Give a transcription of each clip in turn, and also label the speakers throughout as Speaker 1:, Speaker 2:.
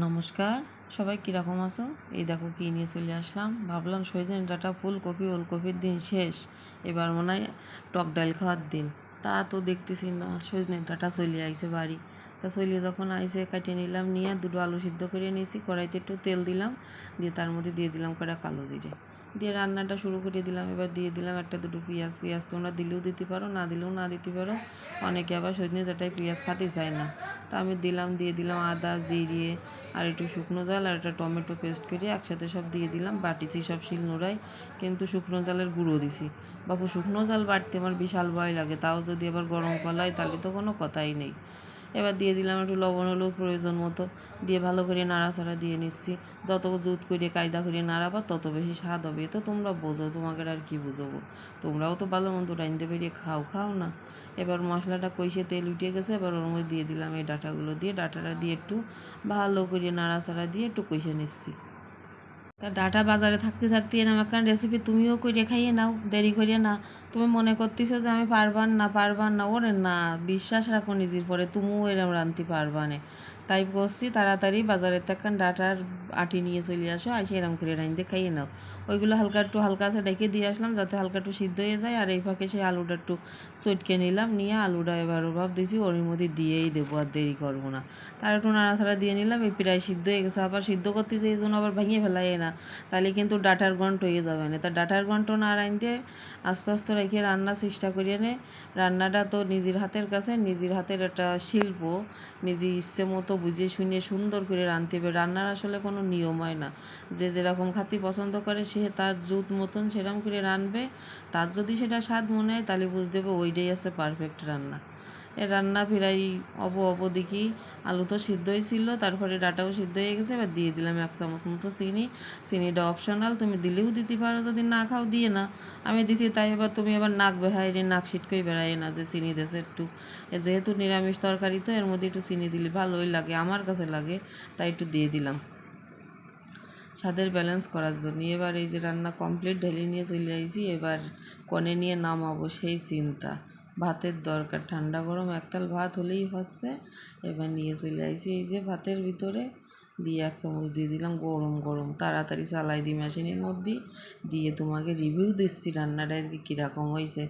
Speaker 1: নমস্কার। সবাই কীরকম আছো? এই দেখো কী নিয়ে চলে আসলাম। ভাবলাম সজনে ডাটা, ফুলকপি, ওলকপির দিন শেষ। এবার মনে হয় টক ডাল খাওয়ার দিন। তা তো দেখতেছি না, সজনে ডাটা চলে আইছে বাড়ি। তা চলিয়ে যখন আইসে কাটিয়ে নিলাম, নিয়ে দুটো আলু সিদ্ধ করে নিয়েছি। কড়াইতে একটু তেল দিলাম, দিয়ে তার মধ্যে দিয়ে দিলাম কটা কালো জিরে। দিয়ে রান্নাটা শুরু করে দিলাম। এবার দিয়ে দিলাম একটা দুটো পেঁয়াজ। পেঁয়াজ তোমরা দিলেও দিতে পারো, না দিলেও না দিতে পারো। অনেকে আবার সজনে ডাঁটায় পেঁয়াজ খাতে চায় না। তা আমি দিলাম, দিয়ে দিলাম আদা জিরিয়ে আর একটু শুকনো জাল আর একটা টমেটো পেস্ট করে একসাথে সব দিয়ে দিলাম। বাটিছি সব শিল নোড়াই, কিন্তু শুকনো জালের গুঁড়ো দিছি। বাপু শুকনো জাল বাটতে আমার বিশাল ভয় লাগে। তাও যদি আবার গরম কলা হয়, তাহলে তো কোনো কথাই নেই। এবার দিয়ে দিলাম একটু লবণ হলেও প্রয়োজন মতো। দিয়ে ভালো করে নাড়াচাড়া দিয়ে নিচ্ছি। যত জুত করে কায়দা করে নাড়াবা, তত বেশি স্বাদ হবে। তো তোমরা বোঝো, তোমাকে আর কি বুঝব? তোমরাও তো ভালো মতো রাইনতে বেরিয়ে খাও খাও না। এবার মশলাটা কষে তেল উঠে গেছে, এবার ওর মধ্যে দিয়ে দিলাম এই ডাটাগুলো দিয়ে। ডাটাটা দিয়ে একটু ভালো করে নাড়াচাড়া দিয়ে একটু কষে নিচ্ছি। তা ডাটা বাজারে থাকতে থাকতে এরম একখান রেসিপি তুমিও করে খাইয়ে নাও, দেরি করিয়ে না। তুমি মনে করতেছো যে আমি পারবান না পারবান না, ওরে না, বিশ্বাস রাখো নিজের পরে, তুমিও এরম রাঁধতে পারবানে তাই করছি তাড়াতাড়ি বাজারের থেকে ডাটার আটি নিয়ে চলে আসো আসে এরম করে রাঁধতে খাইয়ে নাও। ওইগুলো হালকা একটু হালকা আছে, ডেকে দিয়ে আসলাম যাতে হালকা একটু সিদ্ধ হয়ে যায়। আর এই ফাঁকে সেই আলুটা একটু চটকে নিলাম, নিয়ে আলুটা এবার ওভাব দিয়েছি ওর মধ্যে দিয়েই দেবো আর দেরি করব না। তার একটু নাড়াচাড়া দিয়ে নিলাম, এই প্রায় সিদ্ধ হয়ে গেছে, আবার সিদ্ধ করতেছে এই জন্য আবার ভেঙে ফেলাই না, তাহলে কিন্তু ডাটার গন্ট হয়ে যাবে না। তা ডাটার গন্ট না রাঁধতে আস্তে আস্তে রেখে রান্নার চেষ্টা করিয়ে নে। রান্নাটা তো নিজের হাতের কাছে, নিজের হাতের একটা শিল্প নিজে ইচ্ছে মতো বুঝে শুনিয়ে সুন্দর করে রাঁধতে হবে। রান্নার আসলে কোনো নিয়ম হয় না। যে যেরকম খাতি পছন্দ করে, সে তার জুত মতন সেরকম করে রাঁধবে। তার যদি সেটা স্বাদ মনে হয়, তাহলে বুঝতে হবে ওইটাই আছে পারফেক্ট রান্না। এ রান্না ফেরাই অব অব দেখি। আলু তো সিদ্ধই ছিল, তারপরে ডাটাও সিদ্ধ হয়ে গেছে, এবার দিয়ে দিলাম এক চামচ মতো চিনি। চিনিটা অপশনাল তুমি দিলেও দিতে পারো, যদি না খাও দিয়ে না। আমি দিছি, তাই এবার তুমি এবার নাক বেহাইরে, নাক ছিটকেই বেড়াই না যে চিনি দেশে একটু। যেহেতু নিরামিষ তরকারি তো, এর মধ্যে একটু চিনি দিলে ভালোই লাগে, আমার কাছে লাগে, তাই একটু দিয়ে দিলাম। স্বাদের ব্যালেন্স করার জন্য। এবার এই যে রান্না কমপ্লিট ঢেলে নিয়ে চলে আইছি, এবার কনে নিয়ে নামাবো সেই চিন্তা। ভাতের দরকার। ঠান্ডা গরম একতাল ভাত হলেই হচ্ছে। এবার নিয়ে চলে আইছি এই যে ভাতের ভিতরে। দিয়ে এক চামচ দিয়ে দিলাম গরম গরম। তাড়াতাড়ি চালাই দিই মেশিনের মধ্যে। দিয়ে তোমাকে রিভিউ দিচ্ছি রান্নাটা আজকে কীরকম হয়েছে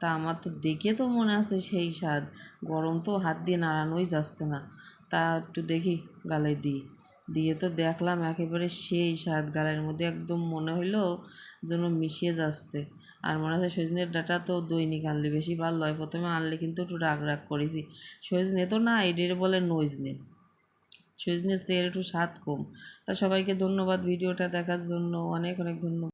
Speaker 1: তা আমার তো দেখে তো মনে আছে সেই স্বাদ। গরম তো হাত দিয়ে নাড়ানোই যাচ্ছে না। তা একটু দেখি গালে দিই। দিয়ে তো দেখলাম একেবারে সেই স্বাদ গালের মধ্যে একদম মনে হইল যেন মিশিয়ে যাচ্ছে। আর মনে হয় সজনের ডাটা তো দৈনিক আনলে বেশি ভালো হয়। প্রথমে আনলে কিন্তু একটু রাগ রাগ করেছি। সজনে তো না এডের বলে নইজনে সজনে চেয়ে একটু স্বাদ কম। তা সবাইকে ধন্যবাদ ভিডিওটা দেখার জন্য। অনেক অনেক ধন্যবাদ।